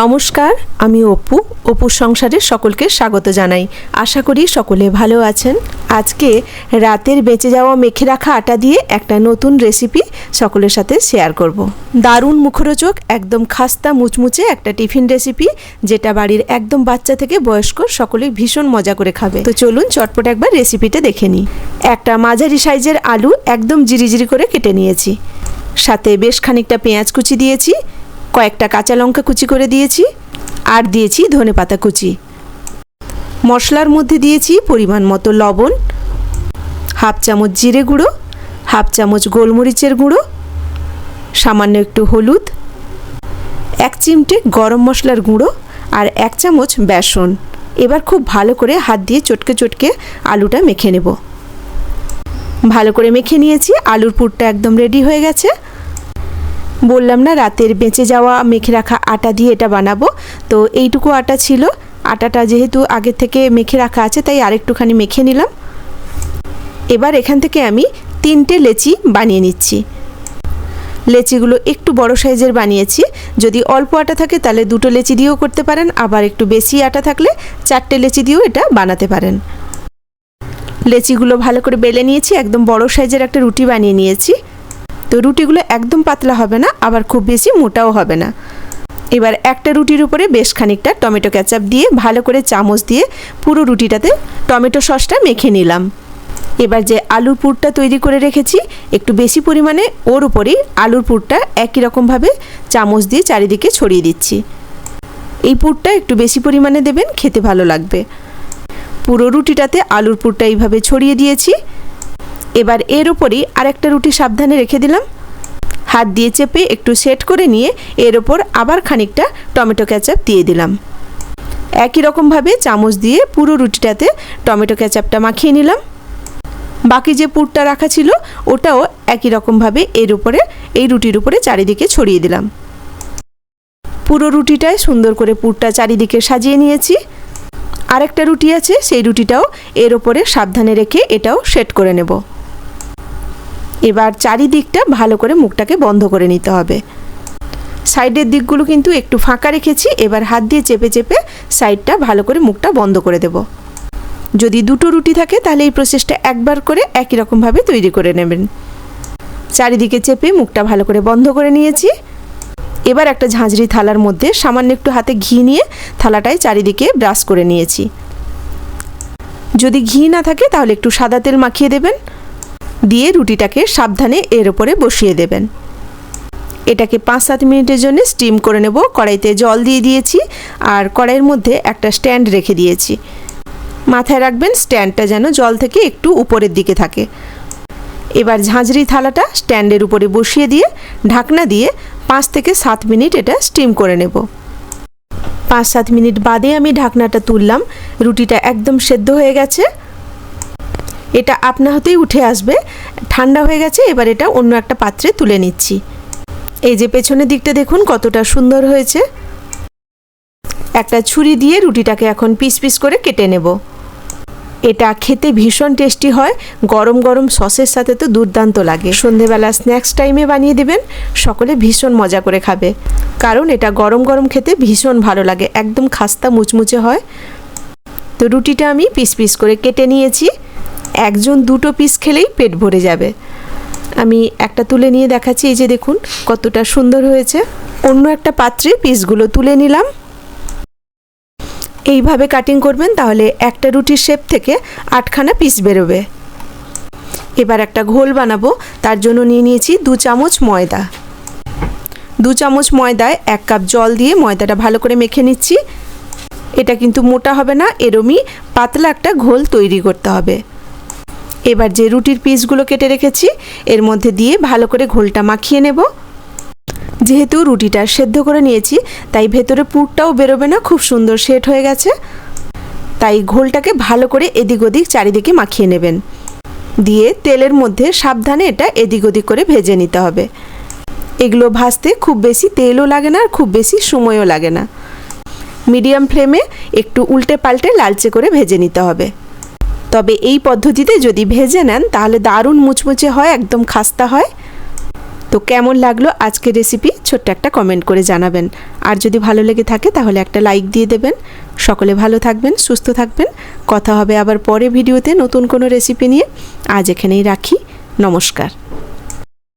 নমস্কার, আমি অপু, অপুর সংসারে সকলকে স্বাগত জানাই। আশা করি সকলে ভালো আছেন। আজকে রাতের বেঁচে যাওয়া মেখে রাখা আটা দিয়ে একটা নতুন রেসিপি সকলের সাথে শেয়ার করব। দারুণ মুখরোচক, একদম খাস্তা মুচমুচে একটা টিফিন রেসিপি যেটা বাড়ির একদম বাচ্চা থেকে বয়স্ক সকলেই ভীষণ মজা করে খাবে। তো চলুন চটপট একবার রেসিপিটা দেখে নিই। একটা মাঝারি সাইজের আলু একদম জিরিজিরি করে কেটে নিয়েছি। সাথে বেশ খানিকটা পেঁয়াজ কুচি দিয়েছি। কয়েকটা কাঁচা লঙ্কা কুচি করে দিয়েছি আর দিয়েছি ধনে পাতা কুচি। মশলার মধ্যে দিয়েছি পরিমাণ মতো লবণ, হাফ চামচ জিরে গুঁড়ো, হাফ চামচ গোলমরিচের গুঁড়ো, সামান্য একটু হলুদ, এক চিমটে গরম মশলার গুঁড়ো আর এক চামচ বেসন। এবার খুব ভালো করে হাত দিয়ে চটকে চটকে আলুটা মেখে নেব। ভালো করে মেখে নিয়েছি, আলুর পুরটা একদম রেডি হয়ে গেছে। বললাম না, রাতের বেঁচে যাওয়া, মেখে রাখা আটা দিয়ে এটা বানাবো। তো এইটুকু আটা ছিল। আটাটা যেহেতু আগে থেকে মেখে রাখা আছে, তাই আরেকটুখানি মেখে নিলাম। এবার এখান থেকে আমি তিনটে লেচি বানিয়ে নিচ্ছি। লেচিগুলো একটু বড় সাইজের বানিয়েছি। যদি অল্প আটা থাকে, তাহলে দুটো লেচি দিয়েও করতে পারেন। আবার একটু বেশি আটা থাকলে চারটে লেচি দিয়েও এটা বানাতে পারেন। লেচিগুলো ভালো করে বেলে নিয়েছি। একদম বড় সাইজের একটা রুটি বানিয়ে নিয়েছি। তো রুটিগুলো একদম পাতলা হবে না, আবার খুব বেশি মোটাও হবে না। এবার একটা রুটির উপরে বেশ খানিকটা টমেটো ক্যাচাপ দিয়ে ভালো করে চামচ দিয়ে পুরো রুটিটাতে টমেটো সসটা মেখে নিলাম। এবার যে আলুর পুরটা তৈরি করে রেখেছি, একটু বেশি পরিমাণে ওর উপরেই আলুর পুরটা একই রকমভাবে চামচ দিয়ে চারিদিকে ছড়িয়ে দিচ্ছি। এই পুরটা একটু বেশি পরিমাণে দেবেন, খেতে ভালো লাগবে। পুরো রুটিটাতে আলুর পুরটা এইভাবে ছড়িয়ে দিয়েছি। এবার এর ওপরই আরেকটা রুটি সাবধানে রেখে দিলাম। হাত দিয়ে চেপে একটু সেট করে নিয়ে এর ওপর আবার খানিকটা টমেটো ক্যাচাপ দিয়ে দিলাম। একই রকমভাবে চামচ দিয়ে পুরো রুটিটাতে টমেটো ক্যাচাপটা মাখিয়ে নিলাম। বাকি যে পুরটা রাখা ছিল, ওটাও একই রকমভাবে এর উপরে, এই রুটির উপরে চারিদিকে ছড়িয়ে দিলাম। পুরো রুটিটায় সুন্দর করে পুরটা চারিদিকে সাজিয়ে নিয়েছি। আরেকটা রুটি আছে, সেই রুটিটাও এর ওপরে সাবধানে রেখে এটাও সেট করে নেব। এবার চারিদিকটা ভালো করে মুখটাকে বন্ধ করে নিতে হবে। সাইডের দিকগুলো কিন্তু একটু ফাঁকা রেখেছি, এবার হাত দিয়ে চেপে চেপে সাইডটা ভালো করে মুখটা বন্ধ করে দেব। যদি দুটো রুটি থাকে তাহলে এই প্রসেসটা একবার করে একই রকমভাবে তৈরি করে নেবেন। চারিদিকে চেপে মুখটা ভালো করে বন্ধ করে নিয়েছি। এবার একটা ঝাঁঝরি থালার মধ্যে সামান্য একটু হাতে ঘি নিয়ে থালাটায় চারিদিকে ব্রাশ করে নিয়েছি। যদি ঘি না থাকে তাহলে একটু সাদা তেল মাখিয়ে দেবেন। দিয়ে রুটিটাকে সাবধানে এর ওপরে বসিয়ে দেবেন। এটাকে পাঁচ সাত মিনিটের জন্য স্টিম করে নেব। কড়াইতে জল দিয়ে দিয়েছি আর কড়াইয়ের মধ্যে একটা স্ট্যান্ড রেখে দিয়েছি। মাথায় রাখবেন স্ট্যান্ডটা যেন জল থেকে একটু উপরের দিকে থাকে। এবার ঝাঁঝরি থালাটা স্ট্যান্ডের উপরে বসিয়ে দিয়ে ঢাকনা দিয়ে পাঁচ থেকে সাত মিনিট এটা স্টিম করে নেব। পাঁচ সাত মিনিট বাদে আমি ঢাকনাটা তুললাম। রুটিটা একদম সেদ্ধ হয়ে গেছে। এটা আপনা হতেই উঠে আসবে। ঠান্ডা হয়ে গেছে, এবার এটা অন্য একটা পাত্রে তুলে নিচ্ছি। এই যে পেছনের দিকটা দেখুন, কতটা সুন্দর হয়েছে। একটা ছুরি দিয়ে রুটিটাকে এখন পিস পিস করে কেটে নেব। এটা খেতে ভীষণ টেস্টি হয়, গরম গরম সসের সাথে তো দুর্দান্ত লাগে। সন্ধেবেলা স্ন্যাক্স টাইমে বানিয়ে দেবেন, সকলে ভীষণ মজা করে খাবে। কারণ এটা গরম গরম খেতে ভীষণ ভালো লাগে, একদম খাস্তা মুচমুচে হয়। তো রুটিটা আমি পিস পিস করে কেটে নিয়েছি। একজন দুটো পিস খেলেই পেট ভরে যাবে। আমি একটা তুলে নিয়ে দেখাচ্ছি, এই যে দেখুন কতটা সুন্দর হয়েছে। অন্য একটা পাত্রে পিসগুলো তুলে নিলাম। এইভাবে কাটিং করবেন তাহলে একটা রুটির শেপ থেকে আটখানা পিস বেরোবে। এবার একটা ঘোল বানাবো, তার জন্য নিয়ে নিয়েছি দু চামচ ময়দা। দু চামচ ময়দায় এক কাপ জল দিয়ে ময়দাটা ভালো করে মেখে নিচ্ছি। এটা কিন্তু মোটা হবে না, এরমই পাতলা একটা ঘোল তৈরি করতে হবে। এবার যে রুটির পিসগুলো কেটে রেখেছি, এর মধ্যে দিয়ে ভালো করে ঘোলটা মাখিয়ে নেব। যেহেতু রুটিটা সেদ্ধ করে নিয়েছি, তাই ভেতরে পুরটাও বেরোবে না, খুব সুন্দর সেট হয়ে গেছে। তাই ঘোলটাকে ভালো করে এদিক ওদিক চারিদিকে মাখিয়ে নেবেন। দিয়ে তেলের মধ্যে সাবধানে এটা এদিক ওদিক করে ভেজে নিতে হবে। এগুলো ভাজতে খুব বেশি তেলও লাগে না আর খুব বেশি সময়ও লাগে না। মিডিয়াম ফ্লেমে একটু উল্টে পাল্টে লালচে করে ভেজে নিতে হবে। তবে এই পদ্ধতিতে যদি ভেজে নেন, তাহলে দারুণ মুচমুচে হয়, একদম খাস্তা হয়। তো কেমন লাগল আজকের রেসিপি ছোট্ট একটা কমেন্ট করে জানাবেন। আর যদি ভালো লেগে থাকে, তাহলে একটা লাইক দিয়ে দেবেন। সকলে ভালো থাকবেন, সুস্থ থাকবেন। কথা হবে আবার পরে ভিডিওতে নতুন কোনো রেসিপি নিয়ে। আজ এখানেই রাখি। নমস্কার।